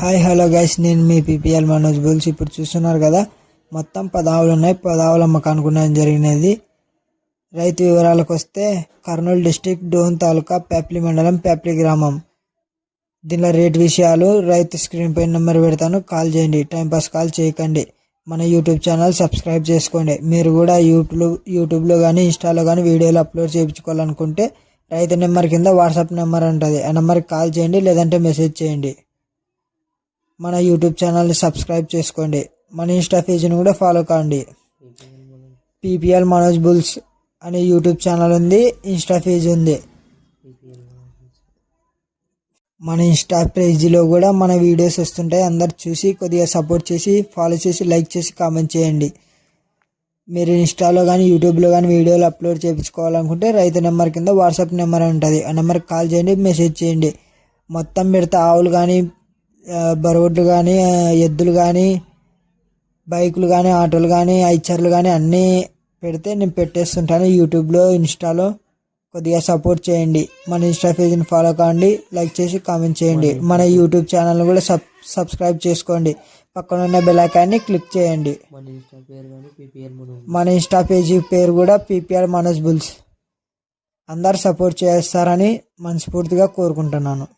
Hi hello guys నేను మీ PPL Manoj bulls. ఇప్పుడు చూస్తున్నారు కదా మొత్తం పదావులు ఉన్నాయి. పదావులు అమ్మకానికి జరిగినది. రైతు వివరాలకు వస్తే కర్నూలు డిస్టిక్ డోన్ తాలూకా పేప్లి మండలం పేప్లి గ్రామం. దీనిలో రేట్ విషయాలు రైతు స్క్రీన్ పై నెంబర్ పెడతాను. కాల్ చేయండి. టైంపాస్ కాల్ చేయకండి. మన యూట్యూబ్ ఛానల్ సబ్స్క్రైబ్ చేసుకోండి. మీరు కూడా యూట్యూబ్ యూట్యూబ్లో కానీ ఇన్స్టాలో కానీ వీడియోలు అప్లోడ్ చేయించుకోవాలనుకుంటే రైతు నెంబర్ కింద వాట్సాప్ నెంబర్ ఉంటుంది. ఆ నెంబర్కి కాల్ చేయండి లేదంటే మెసేజ్ చేయండి. మన యూట్యూబ్ ఛానల్ని సబ్స్క్రైబ్ చేసుకోండి. మన ఇన్స్టా పేజ్ని కూడా ఫాలో కాండి. పీపీఎల్ మనోజ్ బుల్స్ అనే యూట్యూబ్ ఛానల్ ఉంది ఇన్స్టా పేజ్ ఉంది. మన ఇన్స్టా పేజీలో కూడా మన వీడియోస్ వస్తుంటాయి. అందరు చూసి కొద్దిగా సపోర్ట్ చేసి ఫాలో చేసి లైక్ చేసి కామెంట్ చేయండి. మీరు ఇన్స్టాలో కానీ యూట్యూబ్లో కానీ వీడియోలు అప్లోడ్ చేయించుకోవాలనుకుంటే రైతు నెంబర్ కింద వాట్సాప్ నెంబర్ ఉంటుంది. ఆ నెంబర్కి కాల్ చేయండి మెసేజ్ చేయండి. మొత్తం పెడితే ఆవులు కానీ బరోడ్లు కానీ ఎద్దులు కానీ బైకులు కానీ ఆటోలు కానీ ఐచర్లు కానీ అన్నీ పెడితే నేను పెట్టేస్తుంటాను యూట్యూబ్లో ఇన్స్టాలో. కొద్దిగా సపోర్ట్ చేయండి. మన ఇన్స్టా పేజ్ని ఫాలో కాండి లైక్ చేసి కామెంట్ చేయండి. మన యూట్యూబ్ ఛానల్ కూడా సబ్ సబ్స్క్రైబ్ చేసుకోండి. పక్కన ఉన్న బెల్ ఐకాన్ని క్లిక్ చేయండి. మన ఇన్స్టా పేజీ పేరు కూడా పీపీఆర్ మనోజ్ బుల్స్. అందరు సపోర్ట్ చేస్తారని మనస్ఫూర్తిగా కోరుకుంటున్నాను.